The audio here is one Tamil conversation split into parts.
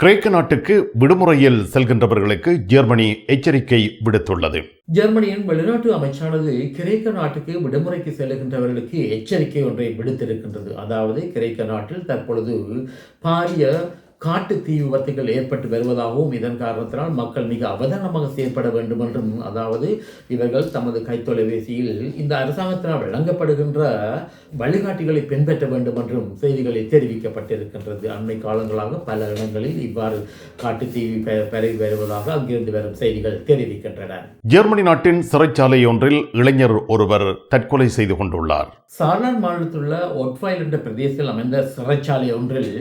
கிரேக்க நாட்டுக்கு விடுமுறையில் செல்கின்றவர்களுக்கு ஜெர்மனி எச்சரிக்கை விடுத்துள்ளது. ஜெர்மனியின் வெளிநாட்டு அமைச்சானது கிரேக்க நாட்டுக்கு விடுமுறைக்கு செல்கின்றவர்களுக்கு எச்சரிக்கை ஒன்றை விடுத்திருக்கின்றது. அதாவது கிரேக்க நாட்டில் தற்பொழுது பாரிய காட்டு தீ விபத்துகள் ஏற்பட்டு வருவதாகவும் இதன் காரணத்தினால் மக்கள் மிக அவதானமாக செயற்பட வேண்டும் என்றும் அதாவது இவர்கள் தமது கைத்தொலைபேசியில் இந்த அரசாங்கத்தினால் வழங்கப்படுகின்ற வழிகாட்டிகளை பின்பற்ற வேண்டும் என்றும் செய்திகளில் தெரிவிக்கப்பட்டிருக்கின்றது. அண்மை காலங்களாக பல இடங்களில் இவ்வாறு காட்டு தீ பரவி வருவதாக அங்கிருந்து வரும் செய்திகள் தெரிவிக்கின்றன. ஜெர்மனி நாட்டின் சிறைச்சாலை ஒன்றில் இளைஞர் ஒருவர் தற்கொலை செய்து கொண்டுள்ளார். சார்லாந்து மாநிலத்தில் உள்ள ஒட்ஃபைல் என்ற பிரதேசத்தில் அமைந்த சிறைச்சாலை ஒன்றில்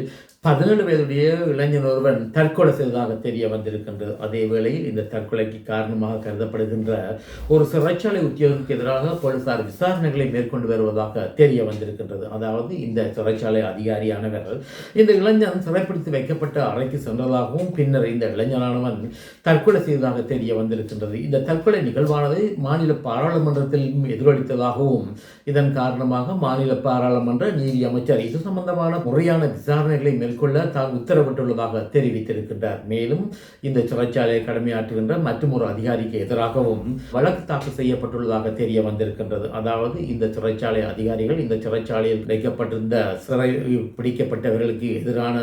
பதினேழு வயதுடைய இளைஞன் ஒருவன் தற்கொலை செய்ததாக தெரிய வந்திருக்கின்றது. அதே வேளையில் இந்த தற்கொலைக்கு காரணமாக கருதப்படுகின்ற ஒரு சிறைச்சாலை உத்தியோகத்துக்கு எதிராக போலீசார் விசாரணைகளை மேற்கொண்டு வருவதாக தெரிய வந்திருக்கின்றது. அதாவது இந்த சிறைச்சாலை அதிகாரியானவர் இந்த இளைஞன் சிறைப்பிடித்து வைக்கப்பட்ட அறைக்கு சென்றதாகவும் பின்னர் இந்த இளைஞனானவன் தற்கொலை செய்ததாக தெரிய வந்திருக்கின்றது. இந்த தற்கொலை நிகழ்வானது மாநில பாராளுமன்றத்தில் எதிரொலித்ததாகவும் இதன் காரணமாக மாநில பாராளுமன்ற நீதி அமைச்சர் இது சம்பந்தமான முறையான விசாரணைகளை மேற்கொள்ள தான் உத்தரவிட்டுள்ளதாக தெரிவித்திருக்கின்றார். மேலும் இந்த சிறைச்சாலையை கடமையாற்றுகின்ற மற்றும் ஒரு அதிகாரிக்கு எதிராகவும் வழக்கு தாக்கல் செய்யப்பட்டுள்ளதாக தெரிய வந்திருக்கின்றது. அதாவது இந்த சிறைச்சாலை அதிகாரிகள் இந்த சிறைச்சாலையில் கிடைக்கப்பட்டிருந்த சிறை பிடிக்கப்பட்டவர்களுக்கு எதிரான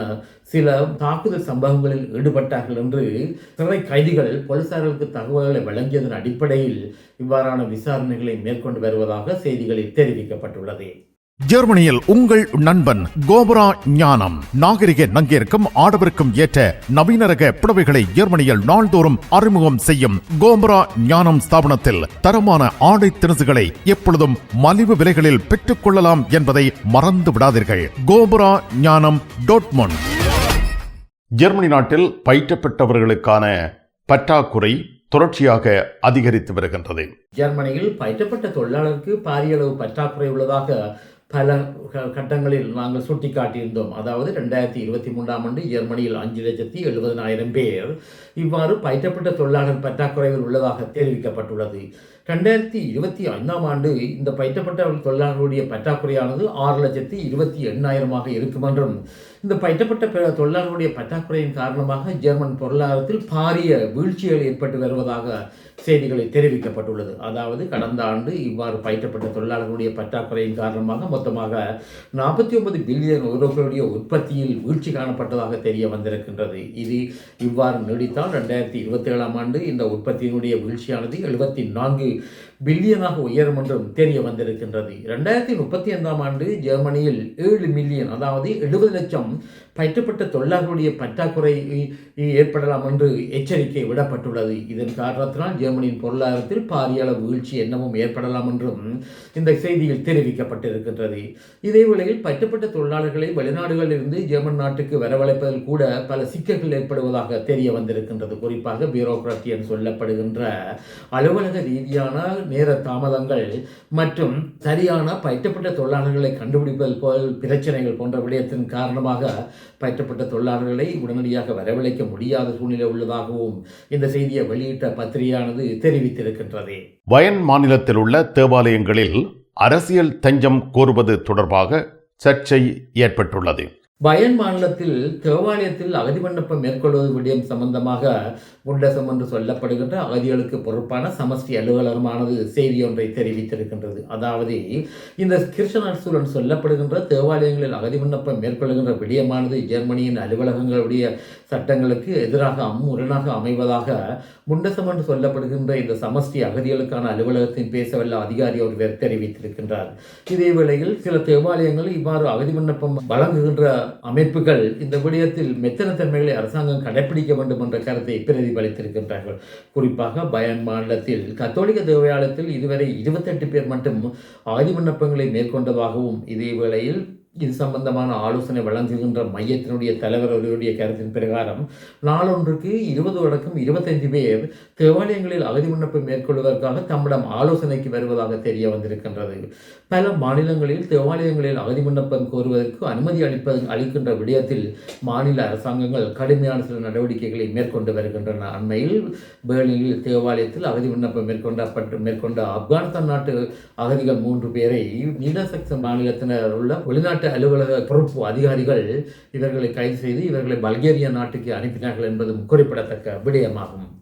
சில தாக்குதல் சம்பவங்களில் ஈடுபட்டார்கள் என்று சிறை கைதிகள் போலீசார்களுக்கு தகவல்களை வழங்கியதன் அடிப்படையில் இவ்வாறான விசாரணைகளை மேற்கொண்டு வருவதாக செய்திகளில் தெரிவிக்கப்பட்டுள்ளது. ஜெர்மனியில் உங்கள் நண்பன் கோபரா ஞானம். நாகரிக நங்கிற்கும் ஆடவருக்கும் ஏற்ற நவீன ரக புடவைகளை ஜெர்மனியில் நாள்தோறும் அறிமுகம் செய்யும் கோபரா ஞானம் ஸ்தாபனத்தில் தரமான ஆடை திணுசுகளை எப்பொழுதும் மலிவு விலைகளில் பெற்றுக் கொள்ளலாம் என்பதை மறந்து விடாதீர்கள். கோபரா ஞானம் டோட்மொன் ஜெர்மனி நாட்டில் பயிற்றப்பட்டவர்களுக்கான பற்றாக்குறை தொடர்ச்சியாக அதிகரித்து வருகின்றது. ஜெர்மனியில் பயிற்றப்பட்ட தொழிலாளருக்கு பாரிய அளவு பற்றாக்குறை உள்ளதாக பல க- கட்டங்களில் நாங்கள் சுட்டிக்காட்டியிருந்தோம். அதாவது ரெண்டாயிரத்தி இருபத்தி மூன்றாம் ஆண்டு ஜெர்மனியில் அஞ்சு லட்சத்தி எழுபதனாயிரம் பேர் இவ்வாறு பயிற்றப்பட்ட தொழிலாளர் பற்றாக்குறையில் உள்ளதாக தெரிவிக்கப்பட்டுள்ளது. ரெண்டாயிரத்தி இருபத்தி ஐந்தாம் ஆண்டு இந்த பயிற்றப்பட்ட தொழிலாளர்களுடைய பற்றாக்குறையானது ஆறு லட்சத்தி இருபத்தி எண்ணாயிரமாக இருக்கும் என்றும் இந்த பயிற்றப்பட்ட பெ- தொழிலாளர்களுடைய பற்றாக்குறையின் காரணமாக ஜெர்மன் பொருளாதாரத்தில் பாரிய வீழ்ச்சிகள் ஏற்பட்டு வருவதாக செய்திகளில் தெரிவிக்கப்பட்டுள்ளது. அதாவது கடந்த ஆண்டு இவ்வாறு பயிற்றப்பட்ட தொழிலாளர்களுடைய பற்றாக்குறையின் காரணமாக மொத்தமாக நாற்பத்தி ஒன்பது பில்லியன் யூரோக்களுடைய உற்பத்தியில் வீழ்ச்சி காணப்பட்டதாக தெரிய வந்திருக்கின்றது. இது இவ்வாறு நீடித்தால் ரெண்டாயிரத்தி இருபத்தி ஏழாம் ஆண்டு இந்த உற்பத்தியினுடைய வீழ்ச்சியானது எழுபத்தி நான்கு பில்லியனாக உயரும் என்றும் தெரிய வந்திருக்கின்றது. ரெண்டாயிரத்தி முப்பத்தி ஐந்தாம் ஆண்டு ஜெர்மனியில் ஏழு மில்லியன் அதாவது எழுபது லட்சம் பயிற்றப்பட்ட தொழிலாளர்களுடைய பற்றாக்குறை ஏற்படலாம் என்று எச்சரிக்கை விடப்பட்டுள்ளது. இதன் காரணத்தினால் ஜெர்மனியின் பொருளாதாரத்தில் பாரிய அளவு வீழ்ச்சி என்னவும் ஏற்படலாம் என்றும் இந்த செய்தியில் தெரிவிக்கப்பட்டிருக்கின்றது. இதே வேளையில் பயிற்றப்பட்ட தொழிலாளர்களை வெளிநாடுகளிலிருந்து ஜெர்மன் நாட்டுக்கு வரவழைப்பதில் கூட பல சிக்கல்கள் ஏற்படுவதாக தெரிய வந்திருக்கின்றது. குறிப்பாக பியூரோக்ராட்டி என்று சொல்லப்படுகின்ற அலுவலக ரீதியான நேர தாமதங்கள் மற்றும் சரியான பயிற்றப்பட்ட தொழிலாளர்களை கண்டுபிடிப்பது போல் பிரச்சனைகள் போன்ற விடயத்தின் காரணமாக பயிற்றப்பட்ட தொழிலாளர்களை உடனடியாக வரவழைக்க முடியாத சூழ்நிலை உள்ளதாகவும் இந்த செய்தியை வெளியிட்ட பத்திரிகையானது தெரிவித்திருக்கின்றது. வயன் மாநிலத்தில் உள்ள தேவாலயங்களில் அரசியல் தஞ்சம் கோருவது தொடர்பாக சர்ச்சை ஏற்பட்டுள்ளது. பயன் மாநிலத்தில் தேவாலயத்தில் அகதி விண்ணப்பம் மேற்கொள்வது விடயம் சம்பந்தமாக குண்டசம் என்று சொல்லப்படுகின்ற அகதிகளுக்கு பொறுப்பான சமஷ்டி அலுவலகமானது செய்தி ஒன்றை தெரிவித்திருக்கின்றது. அதாவது இந்த கிருஷ்ணன் சொல்லப்படுகின்ற தேவாலயங்களில் அகதி விண்ணப்பம் மேற்கொள்கின்ற விடயமானது ஜெர்மனியின் அலுவலகங்களுடைய சட்டங்களுக்கு எதிராக அம்முரணாக அமைவதாக முண்டசம் என்று சொல்லப்படுகின்ற இந்த சமஷ்டி அகதிகளுக்கான அலுவலகத்தின் பேசவல்ல அதிகாரி ஒருவர் தெரிவித்திருக்கின்றார். இதே வேளையில் சில தேவாலயங்கள் இவ்வாறு அகதி விண்ணப்பம் வழங்குகின்ற அமைப்புகள் இந்த விடயத்தில் மெத்தனத்தன்மைகளை அரசாங்கம் கடைபிடிக்க வேண்டும் என்ற கருத்தை பிரதிபலித்திருக்கின்றார்கள். குறிப்பாக பயன் மாநிலத்தில் கத்தோலிக்க தேவாலயத்தில் இதுவரை இருபத்தெட்டு பேர் மட்டும் ஆய்வு விண்ணப்பங்களை மேற்கொண்டதாகவும் இதே வேளையில் இது சம்பந்தமான ஆலோசனை வழங்குகின்ற மையத்தினுடைய தலைவர் அவர்களுடைய கருத்தின் பிரகாரம் நாளொன்றுக்கு இருபது வடக்கும் இருபத்தைந்து பேர் தேவாலயங்களில் அகதி விண்ணப்பம் மேற்கொள்வதற்காக தம்மிடம் ஆலோசனைக்கு வருவதாக தெரிய வந்திருக்கின்றது. பல மாநிலங்களில் தேவாலயங்களில் அகதி விண்ணப்பம் கோருவதற்கு அனுமதி அளிப்பது அளிக்கின்ற விடயத்தில் மாநில அரசாங்கங்கள் கடுமையான சில நடவடிக்கைகளை மேற்கொண்டு வருகின்றன. அண்மையில் பேர்லினில் தேவாலயத்தில் அகதி விண்ணப்பம் மேற்கொண்டப்பட்டு மேற்கொண்ட ஆப்கானிஸ்தான் நாட்டு அகதிகள் மூன்று பேரை நீலசக்ச மாநிலத்தினர் உள்ள வெளிநாட்டு அலுவலக பொறுப்பு அதிகாரிகள் இவர்களை கைது செய்து இவர்களை பல்கேரியா நாட்டுக்கு அனுப்பினார்கள் என்பதும் குறிப்பிடத்தக்க விடயமாகும்.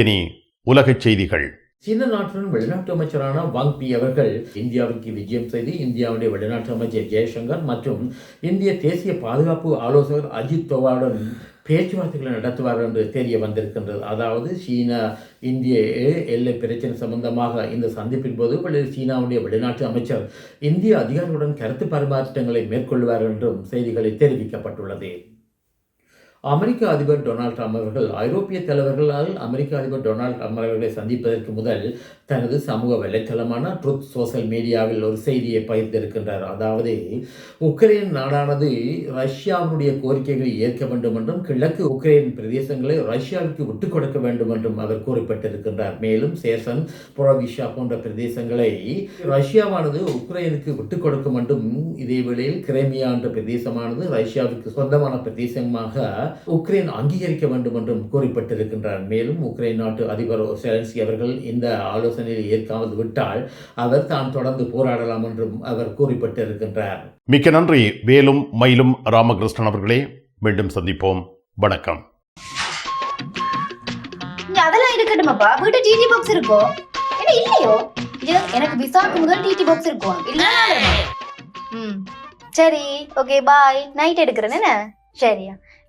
இனி உலகச் செய்திகள். சீன நாட்டுடன் வெளிநாட்டு அமைச்சரான வாங் பி அவர்கள் இந்தியாவிற்கு விஜயம் செய்து இந்தியாவுடைய வெளிநாட்டு அமைச்சர் ஜெய்சங்கர் மற்றும் இந்திய தேசிய பாதுகாப்பு ஆலோசகர் அஜித் தோவாலுடன் பேச்சுவார்த்தைகளை நடத்துவார் என்று தெரிய வந்திருக்கின்றது. அதாவது சீனா இந்திய எல்லை பிரச்சனை சம்பந்தமாக இந்த சந்திப்பின் போது சீனாவுடைய வெளிநாட்டு அமைச்சர் இந்திய அதிகாரிகளுடன் கருத்து பரிமாற்றங்களை மேற்கொள்வார் என்றும் செய்திகளில் தெரிவிக்கப்பட்டுள்ளது. அமெரிக்க அதிபர் டொனால்ட் ட்ரம்ப் அவர்கள் ஐரோப்பிய தலைவர்களால் அமெரிக்க அதிபர் டொனால்ட் ட்ரம்ப் அவர்களை சந்திப்பதற்கு முதல் தனது சமூக வலைத்தளமான ட்ரூத் சோஷியல் மீடியாவில் ஒரு செய்தியை பகிர்ந்திருக்கின்றார். அதாவது உக்ரைன் நாடானது ரஷ்யாவினுடைய கோரிக்கைகளை ஏற்க வேண்டும் என்றும் கிழக்கு உக்ரைன் பிரதேசங்களை ரஷ்யாவுக்கு விட்டுக் கொடுக்க வேண்டும் என்றும் அவர் குறிப்பிட்டிருக்கின்றார். மேலும் சேசன் புரோவிஷா போன்ற பிரதேசங்களை ரஷ்யாவானது உக்ரைனுக்கு விட்டுக் கொடுக்கும் என்றும் இதே வேளையில் கிரைமியா என்ற பிரதேசமானது ரஷ்யாவுக்கு சொந்தமான பிரதேசமாக உக்ரைன் அங்கீகரிக்க வேண்டும் என்றும் குறிப்பிட்டிருக்கின்றார். மேலும் உக்ரைன் நாட்டு அதிபர் செலன்ஸ்கி அவர்கள் இந்த ஆலோசனையை ஏற்காமல் விட்டால் அவர் தான் தொடர்ந்து போராடலாம் என்றும் அவர் குறிப்பிட்டிருக்கின்றார். மிக்க நன்றி. வேலும் மயிலும் ராமகிருஷ்ணன் அவர்களே மீண்டும் சந்திப்போம். வணக்கம். அதெல்லாம் இருக்கட்டுமாப்பா? வீட்டு டிடி பாக்ஸ் இருக்கோ? என்ன இல்லையோ? எனக்கு விசாக்கு முதல் டிடி பாக்ஸ் இருக்கும் இல்ல ம். சரி ஓகே பாய் நைட் எடுக்கிறேன் என்ன? சரியா.